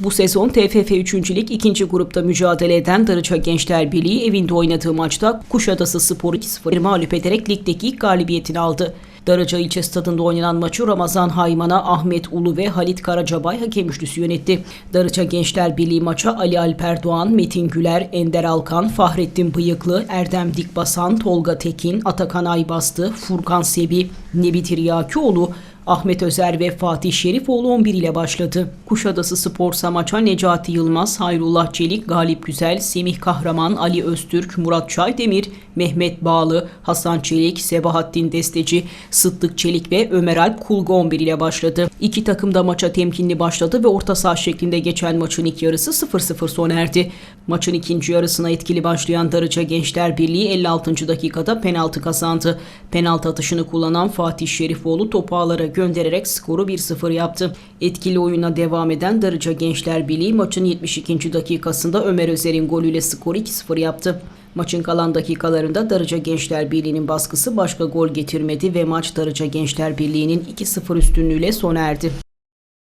Bu sezon TFF 3. Lig 2. grupta mücadele eden Darıca Gençler Birliği evinde oynadığı maçta Kuşadası Spor 2-0 mağlup ederek ligdeki ilk galibiyetini aldı. Darıca ilçe stadında oynanan maçı Ramazan Hayman'a Ahmet Ulu ve Halit Karacabay hakem üçlüsü yönetti. Darıca Gençler Birliği maça Ali Alper Doğan, Metin Güler, Ender Alkan, Fahrettin Bıyıklı, Erdem Dikbasan, Tolga Tekin, Atakan Aybastı, Furkan Sebi, Nebi Tiryakioğlu, Ahmet Özer ve Fatih Şerifoğlu 11 ile başladı. Kuşadası Sporsa maça Necati Yılmaz, Hayrullah Çelik, Galip Güzel, Semih Kahraman, Ali Öztürk, Murat Çaydemir, Mehmet Bağlı, Hasan Çelik, Sebahattin Desteci, Sıddık Çelik ve Ömer Alp Kulga 11 ile başladı. İki takım da maça temkinli başladı ve orta saha şeklinde geçen maçın ilk yarısı 0-0 sona erdi. Maçın ikinci yarısına etkili başlayan Darıca Gençler Birliği 56. dakikada penaltı kazandı. Penaltı atışını kullanan Fatih Şerifoğlu topu ağlara göndererek skoru 1-0 yaptı. Etkili oyuna devam eden Darıca Gençler Birliği maçın 72. dakikasında Ömer Özer'in golüyle skoru 2-0 yaptı. Maçın kalan dakikalarında Darıca Gençler Birliği'nin baskısı başka gol getirmedi ve maç Darıca Gençler Birliği'nin 2-0 üstünlüğüyle sona erdi.